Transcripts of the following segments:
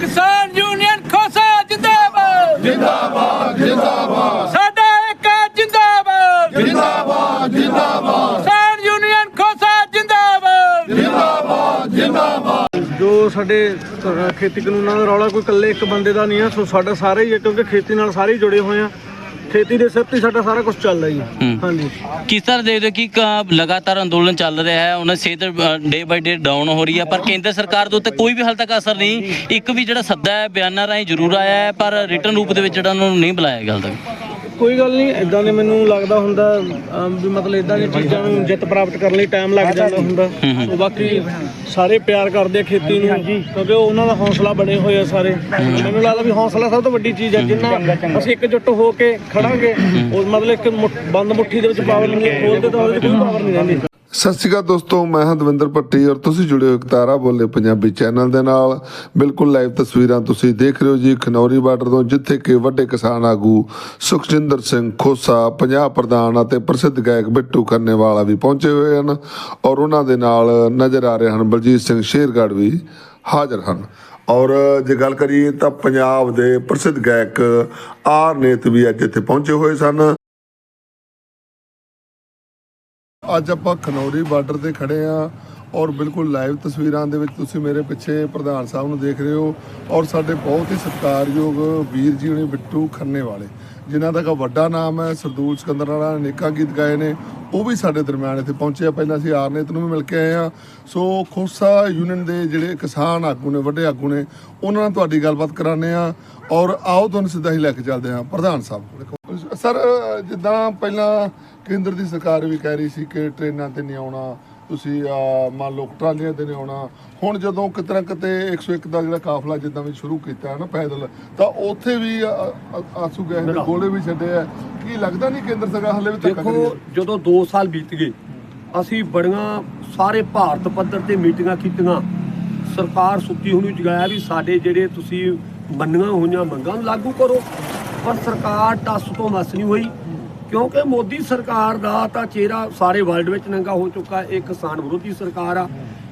ਕਿਸਾਨ ਯੂਨੀਅਨ ਖੋਸਾ ਜਿੰਦਾਬਾਦ। ਜਿੰਦਾਬਾਦ ਜਿੰਦਾਬਾਦ। ਸਾਡਾ ਇੱਕ ਜਿੰਦਾਬਾਦ। ਜਿੰਦਾਬਾਦ ਜਿੰਦਾਬਾਦ। ਕਿਸਾਨ ਯੂਨੀਅਨ ਖੋਸਾ ਜਿੰਦਾਬਾਦ। ਜਿੰਦਾਬਾਦ ਜਿੰਦਾਬਾਦ। ਜੋ ਸਾਡੇ ਖੇਤੀ ਕਾਨੂੰਨਾਂ ਦਾ ਰੌਲਾ ਕੋਈ ਇਕੱਲੇ ਇੱਕ ਬੰਦੇ ਦਾ ਨਹੀਂ ਹੈ ਸੋ ਸਾਡਾ ਸਾਰਾ ਹੀ ਹੈ ਕਿਉਂਕਿ ਖੇਤੀ ਨਾਲ ਸਾਰੇ ਹੀ ਜੁੜੇ ਹੋਏ ਆ। ਖੇਤੀ ਦੇ ਸਿਰ ਤੇ ਹੀ ਸਾਡਾ ਸਾਰਾ ਕੁਝ ਚੱਲਦਾ ਜੀ। ਹੂੰ। ਹਾਂਜੀ। ਕਿਸ ਤਰ੍ਹਾਂ ਦੇਖਦੇ ਹੋ ਕਿ ਕ- ਲਗਾਤਾਰ ਅੰਦੋਲਨ ਚੱਲ ਰਿਹਾ ਹੈ ਉਹਨਾਂ ਸਿਹਤ ਡੇ ਬਾਈ ਡੇ ਡਾਊਨ ਹੋ ਰਹੀ ਹੈ ਪਰ ਕੇਂਦਰ ਸਰਕਾਰ ਦੇ ਉੱਤੇ ਕੋਈ ਵੀ ਹਾਲ ਤੱਕ ਅਸਰ ਨਹੀਂ। ਇੱਕ ਵੀ ਜਿਹੜਾ ਸੱਦਾ ਹੈ ਬਿਆਨਾਂ ਰਾਹੀਂ ਜ਼ਰੂਰ ਆਇਆ ਹੈ ਪਰ ਰਿਟਰਨ ਰੂਪ ਦੇ ਵਿੱਚ ਜਿਹੜਾ ਉਹਨਾਂ ਨੂੰ ਨਹੀਂ ਬੁਲਾਇਆ ਗਿਆ ਹਾਲ ਤੱਕ। ਕੋਈ ਗੱਲ ਨਹੀਂ ਇਦਾਂ ਦੇ ਮੈਨੂੰ ਲੱਗਦਾ ਹੁੰਦਾ ਅਮ, ਵੀ ਮਤਲਬ ਇਦਾਂ ਦੀਆਂ ਚੀਜ਼ਾਂ ਨੂੰ ਜਿੱਤ ਪ੍ਰਾਪਤ ਕਰਨ ਲਈ ਟਾਈਮ ਲੱਗ ਜਾਂਦਾ ਹੁੰਦਾ। ਬਾਕੀ ਸਾਰੇ ਪਿਆਰ ਕਰਦੇ ਆ ਖੇਤੀ ਨੂੰ ਕਿਉਂਕਿ ਉਹ ਉਹਨਾਂ ਦਾ ਹੌਸਲਾ ਬਣੇ ਹੋਏ ਆ ਸਾਰੇ। ਮੈਨੂੰ ਲੱਗਦਾ ਵੀ ਹੌਸਲਾ ਸਭ ਤੋਂ ਵੱਡੀ ਚੀਜ਼ ਹੈ। ਜਿੰਨਾ ਅਸੀਂ ਇਕਜੁੱਟ ਹੋ ਕੇ ਖੜਾਂਗੇ ਉਹ ਮਤਲਬ ਇੱਕ ਮੁੱਠ- ਬੰਦ ਮੁੱਠੀ ਦੇ ਵਿੱਚ ਪਾਵਰ ਨਹੀਂ ਖੋਲਦੇ ਤਾਂ ਉਹਦੇ 'ਚ ਕੋਈ ਪਾਵਰ ਨਹੀਂ ਰਹਿੰਦੀ। ਸਤਿ ਸ਼੍ਰੀ ਅਕਾਲ ਦੋਸਤੋ, ਮੈਂ ਹਾਂ ਦਵਿੰਦਰ ਭੱਟੀ ਔਰ ਤੁਸੀਂ ਜੁੜੇ ਹੋ ਤਾਰਾ ਬੋਲੇ ਪੰਜਾਬੀ ਚੈਨਲ ਦੇ ਨਾਲ। ਬਿਲਕੁਲ ਲਾਈਵ ਤਸਵੀਰਾਂ ਤੁਸੀਂ ਦੇਖ ਰਹੇ ਹੋ ਜੀ ਖਨੌਰੀ ਬਾਰਡਰ ਤੋਂ, ਜਿੱਥੇ ਕਿ ਵੱਡੇ ਕਿਸਾਨ ਆਗੂ ਸੁਖਜਿੰਦਰ ਸਿੰਘ ਖੋਸਾ, ਪੰਜਾਬ ਪ੍ਰਧਾਨ ਅਤੇ ਪ੍ਰਸਿੱਧ ਗਾਇਕ ਬਿੱਟੂ ਖੰਨੇਵਾਲਾ ਵੀ ਪਹੁੰਚੇ ਹੋਏ ਹਨ ਔਰ ਉਹਨਾਂ ਦੇ ਨਾਲ ਨਜ਼ਰ ਆ ਰਹੇ ਹਨ ਬਲਜੀਤ ਸਿੰਘ ਸ਼ੇਰਗੜ੍ਹ ਵੀ ਹਾਜ਼ਰ ਹਨ। ਔਰ ਜੇ ਗੱਲ ਕਰੀਏ ਤਾਂ ਪੰਜਾਬ ਦੇ ਪ੍ਰਸਿੱਧ ਗਾਇਕ ਆਰ ਨੇਤ ਵੀ ਅੱਜ ਇੱਥੇ ਪਹੁੰਚੇ ਹੋਏ ਸਨ। ਅੱਜ ਆਪਾਂ ਖਨੌਰੀ ਬਾਰਡਰ ਤੇ ਖੜੇ ਆ ਔਰ ਬਿਲਕੁਲ ਲਾਈਵ ਤਸਵੀਰਾਂ ਦੇ ਵਿੱਚ ਤੁਸੀਂ ਮੇਰੇ ਪਿੱਛੇ ਪ੍ਰਧਾਨ ਸਾਹਿਬ ਨੂੰ ਦੇਖ ਰਹੇ ਹੋ ਔਰ ਸਾਡੇ ਬਹੁਤ ਹੀ ਸਤਿਕਾਰਯੋਗ ਵੀਰ ਜੀ ਨੇ ਬਿੱਟੂ ਖੰਨੇ ਵਾਲੇ, ਜਿਨ੍ਹਾਂ ਦਾ ਵੱਡਾ ਨਾਮ ਹੈ, ਸਰਦੂਲ ਸਿਕੰਦਰ ਵਾਲਾ ਅਨੇਕਾਂ ਗੀਤ ਗਾਏ ਨੇ, ਉਹ ਵੀ ਸਾਡੇ ਦਰਮਿਆਨ ਇੱਥੇ ਪਹੁੰਚੇ ਆ। ਪਹਿਲਾਂ ਅਸੀਂ ਆਰਨੇਤ ਨੂੰ ਵੀ ਮਿਲ ਕੇ ਆਏ ਆ। ਸੋ ਖੋਸਾ ਯੂਨੀਅਨ ਦੇ ਜਿਹੜੇ ਕਿਸਾਨ ਆਗੂ ਨੇ, ਵੱਡੇ ਆਗੂ ਨੇ, ਉਹਨਾਂ ਨਾਲ ਤੁਹਾਡੀ ਗੱਲਬਾਤ ਕਰਾਉਂਦੇ ਆ ਔਰ ਆਓ ਤੁਹਾਨੂੰ ਸਿੱਧਾ ਹੀ ਲੈ ਕੇ ਚੱਲਦੇ ਆ ਪ੍ਰਧਾਨ ਸਾਹਿਬ ਸਰ ਜਿੱਦਾਂ ਪਹਿਲਾਂ ਕੇਂਦਰ ਦੀ ਸਰਕਾਰ ਵੀ ਕਹਿ ਰਹੀ ਸੀ ਕਿ ਟ੍ਰੇਨਾਂ ਤੇ ਨਹੀਂ ਆਉਣਾ ਤੁਸੀਂ ਮੰਨ ਲਓ ਟਰਾਲੀਆਂ ਤੇ ਨਹੀਂ ਆਉਣਾ। ਹੁਣ ਜਦੋਂ ਕਿਤੇ ਨਾ ਕਿਤੇ 101 ਦਾ ਜਿਹੜਾ ਕਾਫਲਾ ਜਿੱਦਾਂ ਵੀ ਸ਼ੁਰੂ ਕੀਤਾ ਹੈ ਨਾ ਪੈਦਲ ਤਾਂ ਉੱਥੇ ਵੀ ਆਸੂ ਗਏ ਨੇ ਗੋਲੇ ਵੀ ਛੱਡੇ ਆ। ਕੀ ਲੱਗਦਾ ਨਹੀਂ ਕੇਂਦਰ ਸਰਕਾਰ ਹਲੇ ਵੀ ਦੇਖੋ ਜਦੋਂ 2 ਸਾਲ ਬੀਤ ਗਏ ਅਸੀਂ ਬੜੀਆਂ ਸਾਰੇ ਭਾਰਤ ਪੱਧਰ ਤੇ ਮੀਟਿੰਗਾਂ ਕੀਤੀਆਂ। ਸਰਕਾਰ ਸੁੱਤੀ ਹੋਣੀ ਜਗਾਇਆ ਵੀ ਸਾਡੇ ਜਿਹੜੇ ਤੁਸੀਂ ਮੰਨੀਆਂ ਹੋਈਆਂ ਮੰਗਾਂ ਨੂੰ ਲਾਗੂ ਕਰੋ। ਪਰ ਸਰਕਾਰ ਟੱਸ ਤੋਂ ਮਸ ਨਹੀਂ ਹੋਈ। ਕਿਉਂਕਿ ਮੋਦੀ ਸਰਕਾਰ ਦਾ ਤਾਂ ਚਿਹਰਾ ਸਾਰੇ ਵਰਲਡ ਵਿੱਚ ਨੰਗਾ ਹੋ ਚੁੱਕਾ ਇਹ ਕਿਸਾਨ ਵਿਰੋਧੀ ਸਰਕਾਰ ਆ।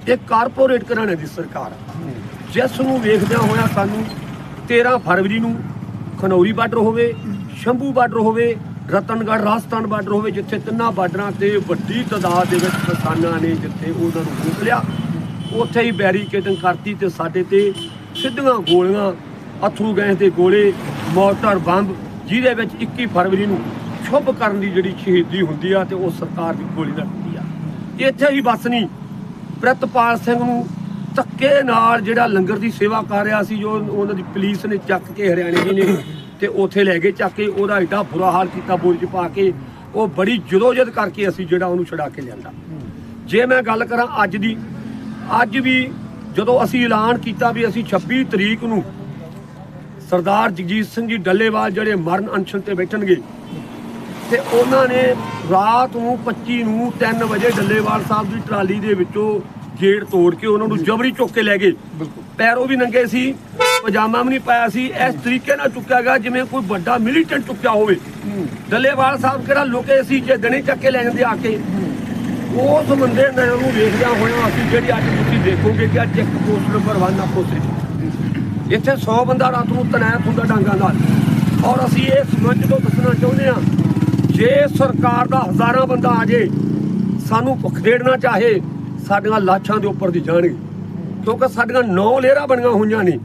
ਇਹ ਕਾਰਪੋਰੇਟ ਘਰਾਣੇ ਦੀ ਸਰਕਾਰ ਆ। ਜਿਸ ਨੂੰ ਵੇਖਦਿਆਂ ਹੋਇਆ ਸਾਨੂੰ 13 ਫਰਵਰੀ ਨੂੰ ਖਨੌਰੀ ਬਾਰਡਰ ਹੋਵੇ, ਸ਼ੰਭੂ ਬਾਰਡਰ ਹੋਵੇ, ਰਤਨਗੜ੍ਹ, ਰਾਜਸਥਾਨ ਬਾਰਡਰ ਹੋਵੇ, ਜਿੱਥੇ ਤਿੰਨਾਂ ਬਾਰਡਰਾਂ ਤੇ ਵੱਡੀ ਤਾਦਾਦ ਦੇ ਵਿੱਚ ਕਿਸਾਨਾਂ ਨੇ ਜਿੱਥੇ ਉਹਨਾਂ ਨੂੰ ਰੋਕ ਲਿਆ, ਉੱਥੇ ਹੀ ਬੈਰੀਕੇਡਿੰਗ ਕਰਤੀ ਤੇ ਸਾਡੇ ਤੇ ਸਿੱਧੀਆਂ ਗੋਲੀਆਂ, ਅਥਰੂ ਗੈਸ ਦੇ ਗੋਲੇ ਮੋਟਰ ਬੰਬ, ਜਿਹਦੇ ਵਿੱਚ 21 ਫਰਵਰੀ ਨੂੰ ਛੁੱਪ ਕਰਨ ਦੀ ਜਿਹੜੀ ਸ਼ਹੀਦੀ ਹੁੰਦੀ ਆ ਤੇ ਉਹ ਸਰਕਾਰ ਦੀ ਗੋਲੀ ਨਾਲ ਹੁੰਦੀ ਆ। ਇੱਥੇ ਹੀ ਬਸ ਨਹੀਂ। ਪ੍ਰਿਤਪਾਲ ਸਿੰਘ ਨੂੰ ਧੱਕੇ ਨਾਲ ਜਿਹੜਾ ਲੰਗਰ ਦੀ ਸੇਵਾ ਕਰ ਰਿਹਾ ਸੀ, ਜੋ ਉਹਨਾਂ ਦੀ ਪੁਲਿਸ ਨੇ ਚੱਕ ਕੇ ਹਰਿਆਣੇ ਜੀ ਨੇ ਤੇ ਉੱਥੇ ਲੈ ਕੇ ਚੱਕ ਕੇ, ਉਹਦਾ ਐਡਾ ਬੁਰਾ ਹਾਲ ਕੀਤਾ ਬੋਰੀ 'ਚ ਪਾ ਕੇ। ਉਹ ਬੜੀ ਜਦੋਜਦ ਕਰਕੇ ਅਸੀਂ ਜਿਹੜਾ ਉਹਨੂੰ ਛੁਡਾ ਕੇ ਲਿਆਂਦਾ। ਜੇ ਮੈਂ ਗੱਲ ਕਰਾਂ ਅੱਜ ਦੀ, ਅੱਜ ਵੀ ਜਦੋਂ ਅਸੀਂ ਐਲਾਨ ਕੀਤਾ ਵੀ ਅਸੀਂ 26 ਤਰੀਕ ਨੂੰ ਸਰਦਾਰ ਜਗਜੀਤ ਸਿੰਘ ਜੀ ਡੱਲੇਵਾਲ ਜਿਹੜੇ ਮਰਨ ਅਨਸ਼ਨ ਤੇ ਬੈਠਣਗੇ ਤੇ ਉਹਨਾਂ ਨੇ ਰਾਤ ਨੂੰ 25 ਨੂੰ 3 ਵਜੇ ਡੱਲੇਵਾਲ ਸਾਹਿਬ ਦੀ ਟਰਾਲੀ ਦੇ ਵਿੱਚੋਂ ਗੇਟ ਤੋੜ ਕੇ ਉਹਨਾਂ ਨੂੰ ਜਬਰੀ ਚੁੱਕ ਕੇ ਲੈ ਗਏ। ਪੈਰੋਂ ਵੀ ਨੰਗੇ ਸੀ ਪਜਾਮਾ ਵੀ ਨਹੀਂ ਪਾਇਆ ਸੀ ਇਸ ਤਰੀਕੇ ਨਾਲ ਚੁੱਕਿਆ ਗਿਆ ਜਿਵੇਂ ਕੋਈ ਵੱਡਾ ਮਿਲੀਟੈਂਟ ਚੁੱਕਿਆ ਹੋਵੇ। ਡੱਲੇਵਾਲ ਸਾਹਿਬ ਕਿਹੜਾ ਲੁਕੇ ਸੀ ਜੇ ਦਣੇ ਚੱਕ ਕੇ ਲੈ ਜਾਂਦੇ ਆ ਕੇ? ਉਸ ਬੰਦੇ ਨੇ ਉਹਨੂੰ ਵੇਖਦਿਆਂ ਹੋਇਆ ਅਸੀਂ ਜਿਹੜੀ ਅੱਜ ਤੁਸੀਂ ਦੇਖੋਗੇ ਕਿ ਅੱਜ ਇੱਕ ਪੋਸਟ ਨੰਬਰ 1 ਆਪੋ ਸੀ ਇੱਥੇ 100 ਬੰਦਾ ਰਾਤ ਨੂੰ ਤਨਾਇਤ ਹੁੰਦਾ ਡਾਂਗਾ ਨਾਲ। ਔਰ ਅਸੀਂ ਇਹ ਸਮਝ ਤੋਂ ਦੱਸਣਾ ਚਾਹੁੰਦੇ ਹਾਂ ਜੇ ਸਰਕਾਰ ਦਾ ਹਜ਼ਾਰਾਂ ਬੰਦਾ ਆ ਜੇ ਸਾਨੂੰ ਭੁੱਖ ਦੇੜਨਾ ਚਾਹੇ ਸਾਡੀਆਂ ਲਾਸ਼ਾਂ ਦੇ ਉੱਪਰ ਦੀ ਜਾਣਗੇ। ਕਿਉਂਕਿ ਸਾਡੀਆਂ 9 ਲੇਅਰਾਂ ਬਣੀਆਂ ਹੋਈਆਂ ਨੇ।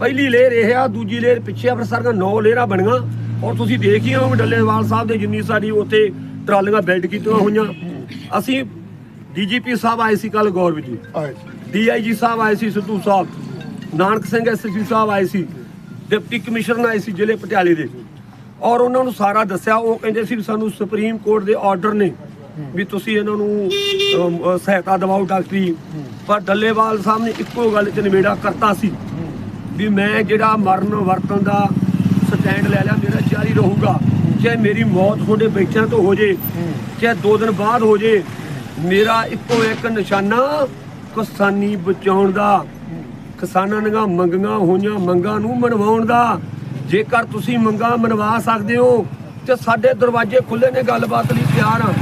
ਪਹਿਲੀ ਲੇਅਰ ਇਹ ਆ ਦੂਜੀ ਲੇਅਰ ਪਿੱਛੇ ਆ ਫਿਰ ਸਾਡੀਆਂ 9 ਲੇਅਰਾਂ ਬਣੀਆਂ। ਔਰ ਤੁਸੀਂ ਦੇਖੀਆਂ ਹੋ ਡੱਲੇਵਾਲ ਸਾਹਿਬ ਦੇ ਜਿੰਨੀ ਸਾਡੀ ਉੱਥੇ ਟਰਾਲੀਆਂ ਬਿਲਡ ਕੀਤੀਆਂ ਹੋਈਆਂ। ਅਸੀਂ ਡੀਜੀਪੀ ਸਾਹਿਬ ਆਏ ਸੀ ਕੱਲ ਗੌਰਵ ਜੀ ਡੀਆਈਜੀ ਸਾਹਿਬ ਆਏ ਸੀ ਸਿੱਧੂ ਸਾਹਿਬ। ਨਾਨਕ ਸਿੰਘ ਐਸਐਸਪੀ ਸਾਹਿਬ ਆਏ ਸੀ। ਡਿਪਟੀ ਕਮਿਸ਼ਨਰ ਆਏ ਸੀ ਜ਼ਿਲ੍ਹੇ ਪਟਿਆਲੇ ਦੇ। ਔਰ ਉਹਨਾਂ ਨੂੰ ਸਾਰਾ ਦੱਸਿਆ, ਉਹ ਕਹਿੰਦੇ ਸੀ ਵੀ ਸਾਨੂੰ ਸੁਪਰੀਮ ਕੋਰਟ ਦੇ ਆਰਡਰ ਨੇ ਵੀ ਤੁਸੀਂ ਇਹਨਾਂ ਨੂੰ ਸਹਾਇਤਾ ਦਿਵਾਓ ਡਾਕਟਰੀ। ਪਰ ਡੱਲੇਵਾਲ ਸਾਹਿਬ ਨੇ ਇੱਕੋ ਗੱਲ ਚ ਨਿਬੇੜਾ ਕਰਤਾ ਸੀ ਵੀ ਮੈਂ ਜਿਹੜਾ ਮਰਨ ਵਰਤਨ ਦਾ ਸਟੈਂਡ ਲੈ ਲਿਆ, ਮੇਰਾ ਜਾਰੀ ਰਹੂਗਾ। ਚਾਹੇ ਮੇਰੀ ਮੌਤ ਤੁਹਾਡੇ ਬੈਠਿਆਂ ਤੋਂ ਹੋ ਜੇ, ਚਾਹੇ ਦੋ ਦਿਨ ਬਾਅਦ ਹੋ ਜੇ, ਮੇਰਾ ਇੱਕੋ ਇੱਕ ਨਿਸ਼ਾਨਾ ਕਿਸਾਨੀ ਬਚਾਉਣ ਦਾ, ਕਿਸਾਨਾਂ ਦੀਆਂ ਮੰਗੀਆਂ ਹੋਈਆਂ ਮੰਗਾਂ ਨੂੰ ਮਨਵਾਉਣ ਦਾ ਜੇਕਰ ਤੁਸੀਂ ਮੰਗਾਂ ਮਨਵਾ ਸਕਦੇ ਹੋ, ਤੇ ਸਾਡੇ ਦਰਵਾਜ਼ੇ ਖੁੱਲੇ ਨੇ, ਗੱਲਬਾਤ ਲਈ ਤਿਆਰ ਆ।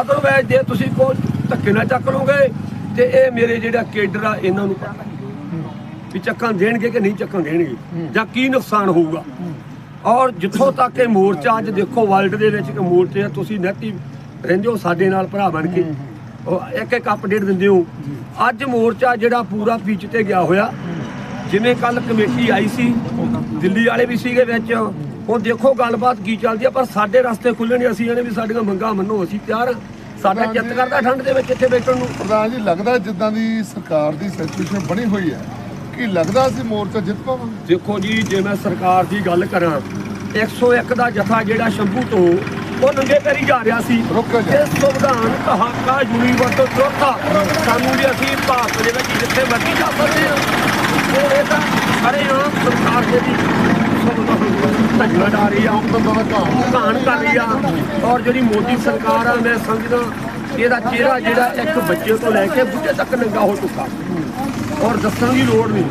ਅਦਰਵਾਇਜ਼ ਜੇ ਤੁਸੀਂ ਕੋਈ ਧੱਕੇ ਨਾਲ ਚੱਕ ਲਓਗੇ, ਤੇ ਇਹ ਮੇਰੇ ਜਿਹੜਾ ਕੇਡਰ ਆ, ਇਹਨਾਂ ਨੂੰ ਪਤਾ ਵੀ ਚੱਕਣ ਦੇਣਗੇ ਕਿ ਨਹੀਂ ਚੱਕਣ ਦੇਣਗੇ, ਜਾਂ ਕੀ ਨੁਕਸਾਨ ਹੋਊਗਾ। ਔਰ ਜਿੱਥੋਂ ਤੱਕ ਇਹ ਮੋਰਚਾ ਅੱਜ ਦੇਖੋ ਵਰਲਡ ਦੇ ਵਿੱਚ ਇੱਕ ਮੋਰਚੇ ਆ, ਤੁਸੀਂ ਨੈਤੀ ਰਹਿੰਦੇ ਹੋ, ਸਾਡੇ ਨਾਲ ਭਰਾ ਬਣ ਕੇ। ਇੱਕ ਇੱਕ ਅਪਡੇਟ ਦਿੰਦੇ ਹੋ। ਅੱਜ ਮੋਰਚਾ ਜਿਹੜਾ ਪੂਰਾ ਪੀਚ ਤੇ ਗਿਆ ਹੋਇਆ, ਜਿਵੇਂ ਕੱਲ ਕਮੇਟੀ ਆਈ ਸੀ ਦਿੱਲੀ ਵਾਲੇ ਵੀ ਸੀਗੇ ਵਿੱਚ। ਹੁਣ ਦੇਖੋ ਗੱਲਬਾਤ ਕੀ ਚੱਲਦੀ ਆ ਪਰ ਸਾਡੇ ਰਸਤੇ ਖੁੱਲ੍ਹੇ ਨੇ ਅਸੀਂ ਇਹਨੇ ਵੀ ਸਾਡੀਆਂ ਮੰਗਾਂ ਮੰਨੋ ਅਸੀਂ ਤਿਆਰ। ਸਾਡਾ ਚਿੱਤ ਕਰਦਾ ਠੰਡ ਦੇ ਵਿੱਚ ਇੱਥੇ ਬੈਠਣ ਨੂੰ। ਪ੍ਰਧਾਨ ਜੀ ਲੱਗਦਾ ਜਿੱਦਾਂ ਦੀ ਸਰਕਾਰ ਦੀ ਸਿਚੁਏਸ਼ਨ ਬਣੀ ਹੋਈ ਹੈ ਕਿ ਲੱਗਦਾ ਅਸੀਂ ਮੋਰਚਾ ਜਿੱਤ ਪਾਵਾਂਗੇ ਦੇਖੋ ਜੀ ਜੇ ਮੈਂ ਸਰਕਾਰ ਦੀ ਗੱਲ ਕਰਾਂ 101 ਦਾ ਜਥਾ ਜਿਹੜਾ ਸ਼ੰਭੂ ਤੋਂ ਉਹ ਨੰਗੇ ਪੈਰੀ ਜਾ ਰਿਹਾ ਸੀ। ਇਹ ਸੰਵਿਧਾਨ ਕਹਾਕਾ ਯੂਨੀਵਰਸਲ ਚੌਥਾ ਸਾਨੂੰ ਵੀ ਅਸੀਂ ਭਾਰਤ ਦੇ ਵਿੱਚ ਜਿੱਥੇ ਮਰਜ਼ੀ ਜਾ ਸਕਦੇ ਹਾਂ। ਉਹ ਇਹ ਤਾਂ ਸਾਰੇ ਆਮ ਸਰਕਾਰ ਦੇ ਰਹੀ ਆ ਕਰ ਰਹੀ ਔਰ ਜਿਹੜੀ ਮੋਦੀ ਸਰਕਾਰ ਆ ਮੈਂ ਸਮਝਦਾ ਇਹਦਾ ਚਿਹਰਾ ਜਿਹੜਾ ਇੱਕ ਬੱਚੇ ਤੋਂ ਲੈ ਕੇ ਬੁੱਢੇ ਤੱਕ ਨੰਗਾ ਹੋ ਚੁੱਕਾ। ਔਰ ਦੱਸਣ ਦੀ ਲੋੜ ਨਹੀਂ।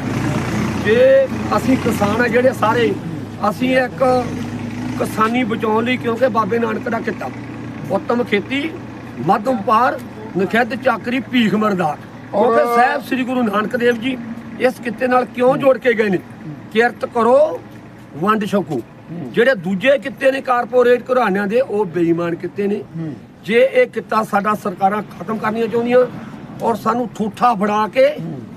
ਜੇ ਅਸੀਂ ਕਿਸਾਨ ਆ ਜਿਹੜੇ ਸਾਰੇ ਅਸੀਂ ਇੱਕ ਕਿਸਾਨੀ ਬਚਾਉਣ ਲਈ ਕਿਉਂਕਿ ਬਾਬੇ ਨਾਨਕ ਦਾ ਕਿੱਤਾ। ਉੱਤਮ ਖੇਤੀ ਮੱਧ ਵਪਾਰ ਨਖਿੱਧ ਚਾਕਰੀ ਭੀਖ ਮਰਦਾਰ। ਔਰ- ਕਿਉਂਕਿ ਸਾਹਿਬ ਸ੍ਰੀ ਗੁਰੂ ਨਾਨਕ ਦੇਵ ਜੀ ਇਸ ਕਿੱਤੇ ਨਾਲ ਕਿਉਂ ਜੋੜ ਕੇ ਗਏ ਨੇ? ਕਿਰਤ ਕਰੋ ਵੰਡ ਛਕੋ। ਜਿਹੜੇ ਦੂਜੇ ਕਿੱਤੇ ਨੇ ਕਾਰਪੋਰੇਟ ਘਰਾਣਿਆਂ ਦੇ ਉਹ ਬੇਈਮਾਨ ਕਿੱਤੇ ਨੇ। ਜੇ ਇਹ ਕਿੱਤਾ ਸਾਡਾ ਸਰਕਾਰਾਂ ਖਤਮ ਕਰਨੀਆਂ ਚਾਹੁੰਦੀਆਂ ਔਰ ਸਾਨੂੰ ਠੂਠਾ ਫੜਾ ਕੇ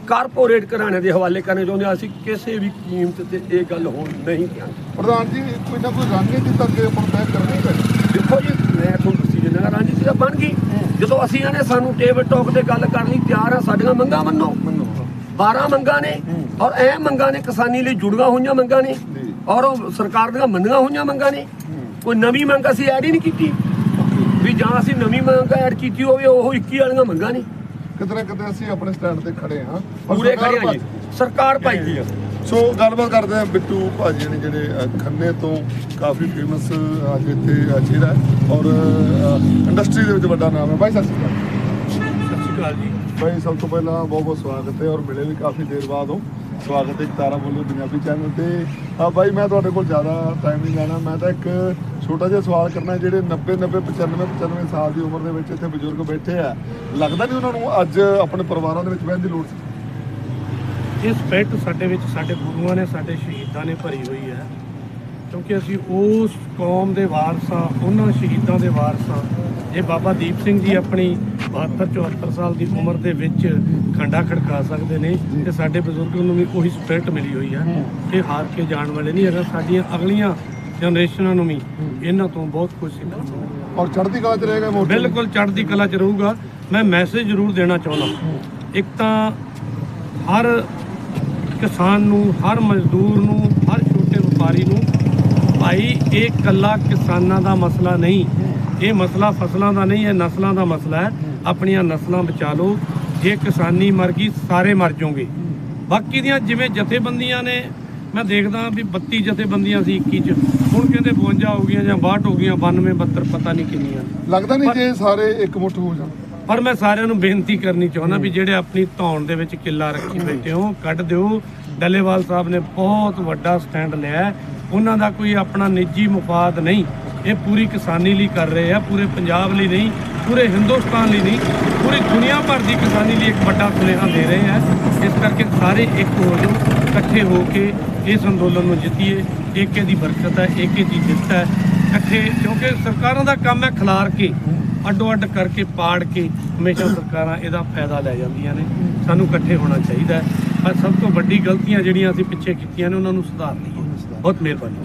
ਕਾਰਪੋਰੇਟ ਘਰਾਣਿਆਂ ਦੇ ਹਵਾਲੇ ਕਰਨੇ ਚਾਹੁੰਦੇ ਅਸੀਂ ਕਿਸੇ ਵੀ ਕੀਮਤ ਤੇ ਇਹ ਗੱਲ ਹੋਣ ਨਹੀਂ ਦਿਆਂਗੇ ਪ੍ਰਧਾਨ ਜੀ ਕੋਈ ਨਾ ਕੋਈ ਰਣਨੀਤੀ ਤਾਂ ਅੱਗੇ ਆਪਾਂ ਤੈਅ ਕਰਨੀ ਪੈਣੀ ਦੇਖੋ ਜੀ ਮੈਂ ਤੁਹਾਨੂੰ ਦੱਸੀ ਜਿੰਨਾ ਰਾਜਨੀਤੀ ਤਾਂ ਬਣ ਗਈ। ਜਦੋਂ ਅਸੀਂ ਆਨੇ ਸਾਨੂੰ ਟੇਬਲ ਟਾਕ ਤੇ ਗੱਲ ਕਰਨ ਲਈ ਤਿਆਰ ਆ ਸਾਡੀਆਂ ਮੰਗਾਂ ਮੰਨੋ। 12 ਮੰਗਾਂ ਨੇ ਔਰ ਇਹ ਮੰਗਾਂ ਨੇ ਕਿਸਾਨੀ ਲਈ ਜੁੜੀਆਂ ਹੋਈਆਂ ਮੰਗਾਂ ਨੇ ਔਰ ਉਹ ਸਰਕਾਰ ਦੀਆਂ ਮੰਨੀਆਂ ਹੋਈਆਂ ਮੰਗਾਂ ਨੇ। ਕੋਈ ਨਵੀਂ ਮੰਗ ਅਸੀਂ ਐਡ ਹੀ ਨਹੀਂ ਕੀਤੀ। ਵੀ ਜਾਂ ਅਸੀਂ ਨਵੀਂ ਮੰਗ ਐਡ ਕੀਤੀ ਹੋਵੇ ਉਹ 21 ਵਾਲੀਆਂ ਮੰਗਾਂ ਨੇ। ਕਿਤੇ ਨਾ ਕਿਤੇ ਅਸੀਂ ਆਪਣੇ ਸਟੈਂਡ ਤੇ ਖੜੇ ਹਾਂ। ਪਰ ਖੜੇ ਜੀ। ਸਰਕਾਰ ਪਾਈ ਗਈ ਆ। ਸੋ ਗੱਲਬਾਤ ਕਰਦੇ ਆ ਬਿੱਟੂ ਭਾਜੀ ਨੇ ਜਿਹੜੇ ਖੰਨੇ ਤੋਂ ਕਾਫੀ ਫੇਮਸ ਅੱਜ ਇੱਥੇ ਚਿਹਰਾ ਹੈ। ਔਰ ਇੰਡਸਟਰੀ ਦੇ ਵਿੱਚ ਵੱਡਾ ਨਾਮ ਹੈ। ਬਾਈ ਸਤਿ ਸ਼੍ਰੀ ਅਕਾਲ। ਸਤਿ ਸ਼੍ਰੀ ਅਕਾਲ ਜੀ। ਬਾਈ ਸਭ ਤੋਂ ਪਹਿਲਾਂ ਬਹੁਤ ਬਹੁਤ ਸਵਾਗਤ ਹੈ ਔਰ ਮਿਲੇ ਵੀ ਕਾਫੀ ਦੇਰ ਬਾਅਦ ਹੋ। ਸਵਾਗਤ ਹੈ ਤਾਰਾ ਬੋਲੋ ਪੰਜਾਬੀ ਚੈਨਲ ਤੇ। ਆ ਬਾਈ ਮੈਂ ਤੁਹਾਡੇ ਕੋਲ ਜ਼ਿਆਦਾ ਟਾਈਮ ਨਹੀਂ ਲੈਣਾ। ਮੈਂ ਤਾਂ ਇੱਕ ਛੋਟਾ ਜਿਹਾ ਸਵਾਲ ਕਰਨਾ ਜਿਹੜੇ 90 90 95 95 ਸਾਲ ਦੀ ਉਮਰ ਦੇ ਵਿੱਚ ਇੱਥੇ ਬਜ਼ੁਰਗ ਬੈਠੇ ਆ। ਲੱਗਦਾ ਨਹੀਂ ਉਹਨਾਂ ਨੂੰ ਅੱਜ ਆਪਣੇ ਪਰਿਵਾਰਾਂ ਦੇ ਵਿੱਚ ਬਹਿਣ ਦੀ ਲੋੜ ਸੀ? ਇਸ ਸਪਿਰਟ ਸਾਡੇ ਵਿੱਚ ਸਾਡੇ ਗੁਰੂਆਂ ਨੇ ਸਾਡੇ ਸ਼ਹੀਦਾਂ ਨੇ ਭਰੀ ਹੋਈ ਹੈ। ਕਿਉਂਕਿ ਅਸੀਂ ਉਸ ਕੌਮ ਦੇ ਵਾਰਸ ਹਾਂ ਉਹਨਾਂ ਸ਼ਹੀਦਾਂ ਦੇ ਵਾਰਸ ਹਾਂ ਜੇ ਬਾਬਾ ਦੀਪ ਸਿੰਘ ਜੀ ਆਪਣੀ 72 74 ਸਾਲ ਦੀ ਉਮਰ ਦੇ ਵਿੱਚ ਖੰਡਾ ਖੜਕਾ ਸਕਦੇ ਨੇ ਤੇ ਸਾਡੇ ਬਜ਼ੁਰਗਾਂ ਨੂੰ ਵੀ ਉਹੀ ਸਪਿਰਟ ਮਿਲੀ ਹੋਈ ਹੈ ਇਹ ਹਾਰ ਕੇ ਜਾਣ ਵਾਲੇ ਨਹੀਂ ਅਗਰ ਸਾਡੀਆਂ ਅਗਲੀਆਂ ਜਨਰੇਸ਼ਨਾਂ ਨੂੰ ਵੀ ਇਹਨਾਂ ਤੋਂ ਬਹੁਤ ਕੁਝ ਸਿੱਖਣ ਨੂੰ। ਔਰ ਚੜ੍ਹਦੀ ਕਲਾ ਚ ਰਹੇਗਾ ਮੋਰਚਾ ਬਿਲਕੁਲ ਚੜ੍ਹਦੀ ਕਲਾ ਚ ਰਹੂਗਾ। ਮੈਂ ਮੈਸੇਜ ਜ਼ਰੂਰ ਦੇਣਾ ਚਾਹੁੰਦਾ। ਇੱਕ ਤਾਂ ਹਰ ਕਿਸਾਨ ਨੂੰ ਹਰ ਮਜ਼ਦੂਰ ਨੂੰ ਹਰ ਛੋਟੇ ਵਪਾਰੀ ਨੂੰ ਭਾਈ ਇਹ ਕੱਲਾ ਕਿਸਾਨਾਂ ਦਾ ਮਸਲਾ ਨਹੀਂ। ਇਹ ਮਸਲਾ ਫਸਲਾਂ ਦਾ ਨਹੀਂ ਇਹ ਨਸਲਾਂ ਦਾ ਮਸਲਾ ਹੈ। ਆਪਣੀਆਂ ਨਸਲਾਂ ਬਚਾ ਲਓ। ਜੇ ਕਿਸਾਨੀ ਮਰ ਗਈ ਸਾਰੇ ਮਰ ਜਾਓਗੇ। ਬਾਕੀ ਦੀਆਂ ਜਿਵੇਂ ਜਥੇਬੰਦੀਆਂ ਨੇ ਮੈਂ ਦੇਖਦਾ ਵੀ 32 ਜਥੇਬੰਦੀਆਂ ਸੀ 21 ਚ। ਹੁਣ ਕਹਿੰਦੇ 52 ਹੋ ਗਈਆਂ ਜਾਂ 62 ਹੋ ਗਈਆਂ 92 72 ਪਤਾ ਨਹੀਂ ਕਿੰਨੀਆਂ। ਲੱਗਦਾ ਨਹੀਂ ਜੇ ਸਾਰੇ ਇਕਮੁੱਠ ਹੋ ਜਾਣ। ਪਰ ਮੈਂ ਸਾਰਿਆਂ ਨੂੰ ਬੇਨਤੀ ਕਰਨੀ ਚਾਹੁੰਦਾ ਵੀ ਜਿਹੜੇ ਆਪਣੀ ਧੌਣ ਦੇ ਵਿੱਚ ਕਿੱਲਾ ਰੱਖੀ ਬੈਠੇ ਹੋ ਕੱਢ ਦਿਓ। ਡੱਲੇਵਾਲ ਸਾਹਿਬ ਨੇ ਬਹੁਤ ਵੱਡਾ ਸਟੈਂਡ ਲਿਆ ਉਹਨਾਂ ਦਾ ਕੋਈ ਆਪਣਾ ਨਿੱਜੀ ਮੁਫਾਦ ਨਹੀਂ। ਇਹ ਪੂਰੀ ਕਿਸਾਨੀ ਲਈ ਕਰ ਰਹੇ ਆ, ਪੂਰੇ ਪੰਜਾਬ ਲਈ ਨਹੀਂ, ਪੂਰੇ ਹਿੰਦੁਸਤਾਨ ਲਈ ਨਹੀਂ, ਪੂਰੀ ਦੁਨੀਆ ਭਰ ਦੀ ਕਿਸਾਨੀ ਲਈ ਇੱਕ ਵੱਡਾ ਸੁਨੇਹਾ ਦੇ ਰਹੇ ਆ। ਇਸ ਕਰਕੇ ਸਾਰੇ ਇੱਕ ਹੋ ਜਾਓ, ਇਕੱਠੇ ਹੋ ਕੇ ਇਸ ਅੰਦੋਲਨ ਨੂੰ ਜਿੱਤੀਏ। ਏਕੇ ਦੀ ਬਰਕਤ ਹੈ, ਏਕੇ ਦੀ ਜਿੱਤ ਹੈ। ਇਕੱਠੇ ਕਿਉਂਕਿ ਸਰਕਾਰਾਂ ਦਾ ਕੰਮ ਹੈ ਖਿਲਾਰ ਕੇ। ਅੱਡੋ ਅੱਡ ਕਰਕੇ ਪਾੜ ਕੇ ਹਮੇਸ਼ਾ ਸਰਕਾਰਾਂ ਇਹਦਾ ਫਾਇਦਾ ਲੈ ਜਾਂਦੀਆਂ ਨੇ। ਸਾਨੂੰ ਇਕੱਠੇ ਹੋਣਾ ਚਾਹੀਦਾ ਹੈ। ਪਰ ਸਭ ਤੋਂ ਵੱਡੀ ਗਲਤੀਆਂ ਜਿਹੜੀਆਂ ਅਸੀਂ ਪਿੱਛੇ ਕੀਤੀਆਂ ਨੇ, ਉਹਨਾਂ ਨੂੰ ਸੁਧਾਰ ਲਈਏ ਬਹੁਤ ਮਿਹਰਬਾਨੀ।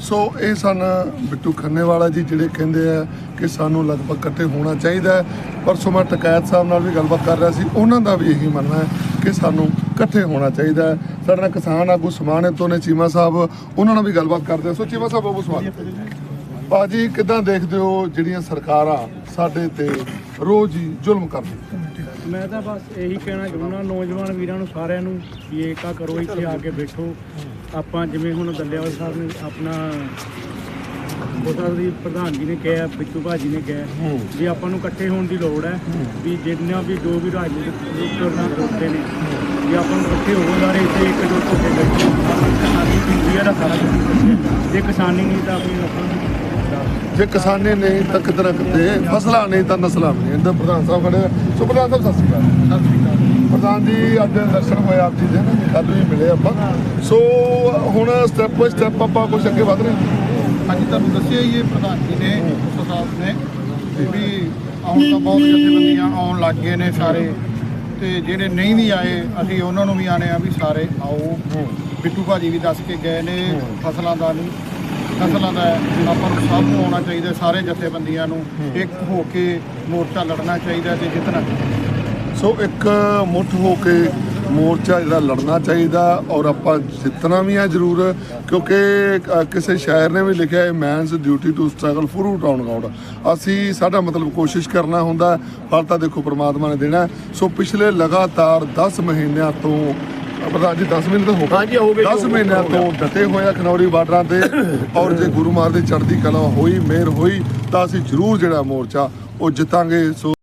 ਸੋ ਇਹ ਸਨ ਬਿੱਟੂ ਖੰਨੇਵਾਲਾ ਜੀ ਜਿਹੜੇ ਕਹਿੰਦੇ ਆ ਕਿ ਸਾਨੂੰ ਲਗਭਗ ਇਕੱਠੇ ਹੋਣਾ ਚਾਹੀਦਾ ਹੈ। ਪਰਸੋਂ ਮੈਂ ਟਕੈਤ ਸਾਹਿਬ ਨਾਲ ਵੀ ਗੱਲਬਾਤ ਕਰ ਰਿਹਾ ਸੀ। ਉਹਨਾਂ ਦਾ ਵੀ ਇਹੀ ਮੰਨਣਾ ਹੈ ਕਿ ਸਾਨੂੰ ਇਕੱਠੇ ਹੋਣਾ ਚਾਹੀਦਾ ਸਾਡੇ ਨਾਲ ਕਿਸਾਨ ਆਗੂ ਸਮਾਣੇ ਤੋਂ ਨੇ ਚੀਮਾ ਸਾਹਿਬ, ਉਹਨਾਂ ਨਾਲ ਵੀ ਗੱਲਬਾਤ ਕਰਦੇ ਸੋ ਚੀਮਾ ਸਾਹਿਬ ਬਹੁਤ ਸਵਾਗਤ ਹੈ। ਬਾਜੀ ਕਿਦਾਂ ਦੇਖਦੇ ਹੋ ਜਿਹੜੀਆਂ ਸਰਕਾਰਾਂ ਸਾਡੇ ਤੇ ਰੋਜ਼ ਹੀ ਜ਼ੁਲਮ ਕਰਦੀਆਂ ਮੈਂ ਤਾਂ ਬਸ ਇਹੀ ਕਹਿਣਾ ਚਾਹੁੰਦਾ ਨੌਜਵਾਨ ਵੀਰਾਂ ਨੂੰ ਸਾਰਿਆਂ ਨੂੰ ਵੀ ਏਕਾ ਕਰੋ ਇੱਥੇ ਆ ਕੇ ਬੈਠੋ। ਆਪਾਂ ਜਿਵੇਂ ਹੁਣ ਦੱਲੇਵਾਲ ਸਾਹਿਬ ਨੇ ਆਪਣਾ ਉਹਦਾ ਦੀ ਪ੍ਰਧਾਨ ਜੀ ਨੇ ਕਿਹਾ ਬਿੱਟੂ ਭਾਜੀ ਨੇ ਕਿਹਾ ਵੀ ਆਪਾਂ ਨੂੰ ਇਕੱਠੇ ਹੋਣ ਦੀ ਲੋੜ ਹੈ ਵੀ ਜਿੰਨਾ ਵੀ ਜੋ ਵੀ ਰਾਜਨੀਤਿਕ ਪ੍ਰੋਗਰਾਮ ਹੁੰਦੇ ਨੇ ਵੀ ਆਪਾਂ ਨੂੰ ਇਕੱਠੇ ਹੋਣ ਸਾਰੇ ਇੱਥੇ ਇੱਕ ਦੋ ਕੋਠੇ ਬੈਠੇ। ਕਿਸਾਨੀ ਇੰਡੀਆ ਦਾ ਸਾਰਾ ਜੇ ਕਿਸਾਨੀ ਨਹੀਂ ਤਾਂ ਆਪਣੀ ਨਸਲ ਦੀ। ਜੇ ਕਿਸਾਨੀ ਨਹੀਂ ਤਾਂ ਕਿਤੇ ਨਾ ਕਿਤੇ ਫਸਲਾਂ ਨਹੀਂ ਤਾਂ ਨਸਲਾਂ ਨਹੀਂ ਇਹਦਾ ਪ੍ਰਧਾਨ ਸਾਹਿਬ ਖੜੇ। ਸੋ ਪ੍ਰਧਾਨ ਸਾਹਿਬ ਸਤਿ ਸ਼੍ਰੀ ਅਕਾਲ। ਪ੍ਰਧਾਨ ਜੀ ਅੱਜ ਦਰਸ਼ਨ ਹੋਏ ਆਪ ਜੀ ਦੇ ਨਾ ਕੱਲ ਵੀ ਮਿਲੇ ਆਪਾਂ। ਸੋ ਹੁਣ ਸਟੈਪ ਬਾਈ ਸਟੈਪ ਆਪਾਂ ਕੁਝ ਅੱਗੇ ਵਧ ਰਹੇ ਹਾਂ। ਹਾਂਜੀ ਤੁਹਾਨੂੰ ਦੱਸਿਆ ਹੀ ਇਹ ਪ੍ਰਧਾਨ ਜੀ ਨੇ ਸਾਹਿਬ ਨੇ ਵੀ ਆਉਣ ਤਾਂ ਬਹੁਤ ਜਥੇਬੰਦੀਆਂ ਆਉਣ ਲੱਗ ਗਏ ਨੇ ਸਾਰੇ। ਤੇ ਜਿਹੜੇ ਨਹੀਂ ਵੀ ਆਏ ਅਸੀਂ ਉਹਨਾਂ ਨੂੰ ਵੀ ਆਨੇ ਆ ਵੀ ਸਾਰੇ ਆਓ। ਬਿੱਟੂ ਭਾਜੀ ਵੀ ਦੱਸ ਕੇ ਗਏ ਨੇ ਫਸਲਾਂ ਦਾ ਨਹੀਂ। ਫਸਲਾਂ ਦਾ ਆਪਾਂ ਨੂੰ ਸਭ ਨੂੰ ਆਉਣਾ ਚਾਹੀਦਾ ਸਾਰੇ ਜਥੇਬੰਦੀਆਂ ਨੂੰ ਇੱਕ ਹੋ ਕੇ ਮੋਰਚਾ ਲੜਨਾ ਚਾਹੀਦਾ ਤੇ ਜਿੱਤਣਾ ਸੋ ਇੱਕ ਮੁੱਠ ਹੋ ਕੇ ਮੋਰਚਾ ਜਿਹੜਾ ਲੜਨਾ ਚਾਹੀਦਾ ਔਰ ਆਪਾਂ ਜਿੱਤਣਾ ਵੀ ਹੈ ਜ਼ਰੂਰ ਕਿਉਂਕਿ ਕਿਸੇ ਸ਼ਾਇਰ ਨੇ ਵੀ ਲਿਖਿਆ ਹੈ man's duty to struggle through town god ਅਸੀਂ ਸਾਡਾ ਮਤਲਬ ਕੋਸ਼ਿਸ਼ ਕਰਨਾ ਹੁੰਦਾ ਹੈ, ਫਲ ਤਾਂ ਦੇਖੋ ਪ੍ਰਮਾਤਮਾ ਨੇ ਦੇਣਾ ਸੋ ਪਿਛਲੇ ਲਗਾਤਾਰ 10 ਮਹੀਨਿਆਂ ਤੋਂ ਅ, ਪ੍ਰਧਾਨ ਜੀ 10 ਮਹੀਨੇ ਤਾਂ ਹੋ ਹਾਂਜੀ, ਹੋ ਗਏ ਜੀ, 10 ਹੋ ਗਏ, ਮਹੀਨਿਆਂ। ਤੋਂ ਡਟੇ ਹੋਏ ਆ ਖਨੌਰੀ ਬਾਰਡਰਾਂ ਤੇ ਔਰ ਜੇ ਗੁਰੂ ਮਾਰ ਦੀ ਚੜ੍ਹਦੀ ਕਲਾ ਹੋਈ ਮਿਹਰ ਹੋਈ ਤਾਂ ਅਸੀਂ ਜ਼ਰੂਰ ਜਿਹੜਾ ਮੋਰਚਾ ਉਹ ਜਿੱਤਾਂਗੇ। ਸੋ